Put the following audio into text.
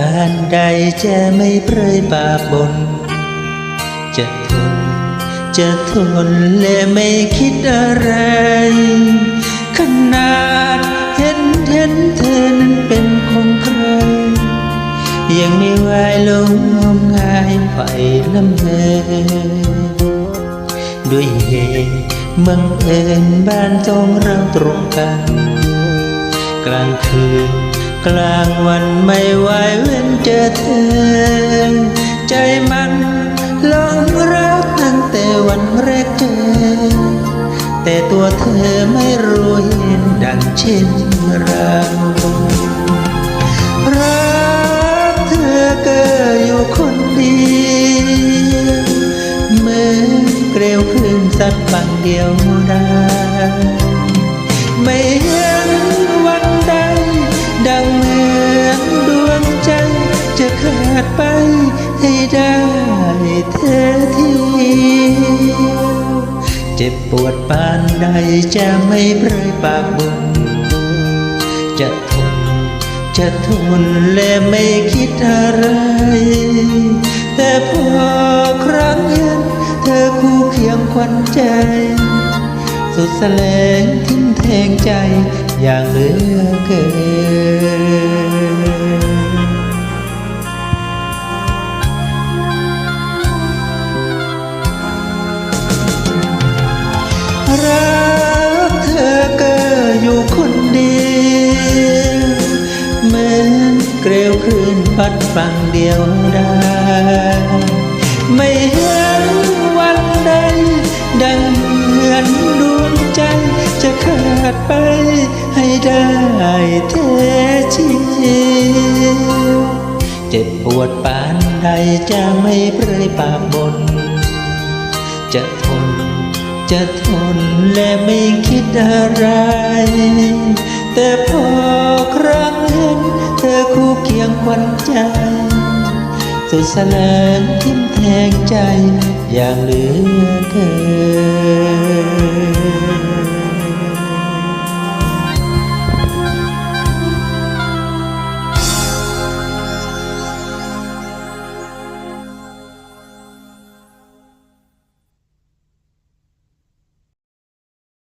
ปานใดจะไม่เปรยปากบน จะทน จะทนและไม่คิดอะไร ขนาดเห็นเห็นเธอนั้นเป็นของใคร ยังไม่ไหวลงงมงายไฟลำเพด้วยเหตุบังเอิญบ้านตรงเราตรงกัน กลางคืน กลางวันไม่ไหวเว้นเจอเธอ ใจมันหลงรักตั้งแต่วันแรกเจอ แต่ตัวเธอไม่รู้เห็นดังเช่นเรารักเธอเก็อยู่คนเดียวเมื่อเกลียวคลื่นสัตว์ฝั่งเดียวได้ไม่ ไปให้ได้เธอทีเจ็บปวดปานใดจะไม่เปรยปากบนจะทนจะทนและไม่คิดอะไร แต่พอครั้งเห็นเธอคู่เคียงควันใจ สุดแสลงทิ้งแทงใจอย่างเหลือเกิน รักเธอก็อยู่คนเดียวเหมือนเกลียวคลื่นพัดฝั่งเดียวได้ ไม่เห็นวันใดดังเหมือนดวงใจจะขาดไปให้ได้แท้จริงเจ็บปวดปานใดจะไม่เปรยปากบนจะทน จะทนและไม่คิดอะไร แต่พอครั้งเห็น เธอคู่เคียงควันใจ สุดแสลนทิ่มแทงใจอย่างเหลือเกิน